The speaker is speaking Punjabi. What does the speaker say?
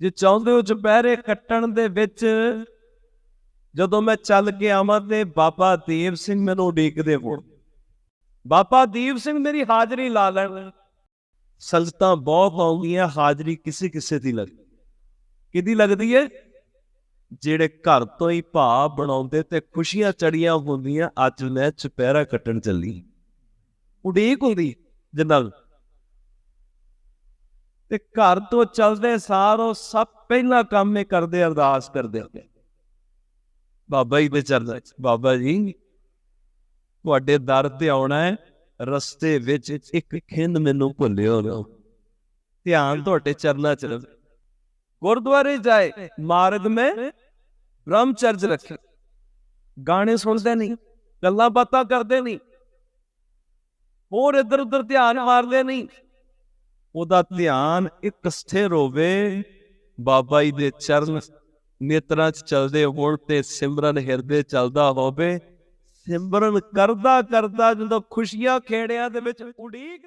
ਜੇ ਚਾਹੁੰਦੇ ਹੋ ਚੁਪਹਿਰੇ ਕੱਟਣ ਦੇ ਵਿੱਚ, ਜਦੋਂ ਮੈਂ ਚੱਲ ਕੇ ਆਵਾਂ ਤੇ ਬਾਬਾ ਦੀਪ ਸਿੰਘ ਮੈਨੂੰ ਉਡੀਕਦੇ ਹੋਣ। ਬਾਬਾ ਦੀਪ ਸਿੰਘ ਮੇਰੀ ਹਾਜ਼ਰੀ ਲਾ ਲੈਣ। ਸੰਗਤਾਂ ਬਹੁਤ ਆਉਂਦੀਆਂ, ਹਾਜ਼ਰੀ ਕਿਸੇ ਕਿਸੇ ਦੀ ਲੱਗਦੀ ਕਿਹਦੀ ਲੱਗਦੀ ਏ? ਜਿਹੜੇ ਘਰ ਤੋਂ ਹੀ ਭਾ ਬਣਾਉਂਦੇ ਤੇ ਖੁਸ਼ੀਆਂ ਚੜੀਆਂ ਹੁੰਦੀਆਂ, ਅੱਜ ਮੈਂ ਚੁਪਹਿਰਾ ਕੱਟਣ ਚੱਲੀ। ਉਡੀਕ ਹੁੰਦੀ ਜਨਰਲ ਤੇ ਘਰ ਤੋਂ ਚੱਲਦੇ ਸਾਰ ਉਹ ਸਭ ਪਹਿਲਾ ਕੰਮ ਇਹ ਕਰਦੇ, ਅਰਦਾਸ ਕਰਦੇ ਹੁੰਦੇ। ਬਾਬਾ ਜੀ ਦੇ ਚਰਨਾਂ 'ਚ ਬਾਬਾ ਜੀ, ਤੁਹਾਡੇ ਦਰ ਤੇ ਆਉਣਾ ਹੈ, ਰਸਤੇ ਵਿੱਚ ਇੱਕ ਖਿੰਦ ਮੈਨੂੰ ਭੁੱਲਿਓ ਨਾ। ਧਿਆਨ ਤੁਹਾਡੇ ਚਰਨਾਂ 'ਚ ਰਵੇ ਗੁਰਦੁਆਰੇ ਜਾਏ, ਮਾਰਗ ਮੈਂ ਬ੍ਰਹਮਚਰਜ ਰੱਖੇ। ਗਾਣੇ ਸੁਣਦੇ ਨਹੀਂ, ਗੱਲਾਂ ਬਾਤਾਂ ਕਰਦੇ ਨਹੀਂ। ਹੋਰ ਇੱਧਰ ਉੱਧਰ ਧਿਆਨ ਮਾਰਦੇ ਨਹੀਂ। ਉਹਦਾ ਧਿਆਨ ਇੱਕ ਸਥਿਰ ਹੋਵੇ। ਬਾਬਾ ਜੀ ਦੇ ਚਰਨ ਨੇਤਰਾਂ 'ਚ ਚਲਦੇ ਹੋਣ ਤੇ ਸਿਮਰਨ ਹਿਰਦੇ ਚਲਦਾ ਹੋਵੇ। ਸਿਮਰਨ ਕਰਦਾ ਕਰਦਾ ਜਦੋਂ ਖੁਸ਼ੀਆਂ ਖੇੜਿਆਂ ਦੇ ਵਿੱਚ ਉਡੀਕ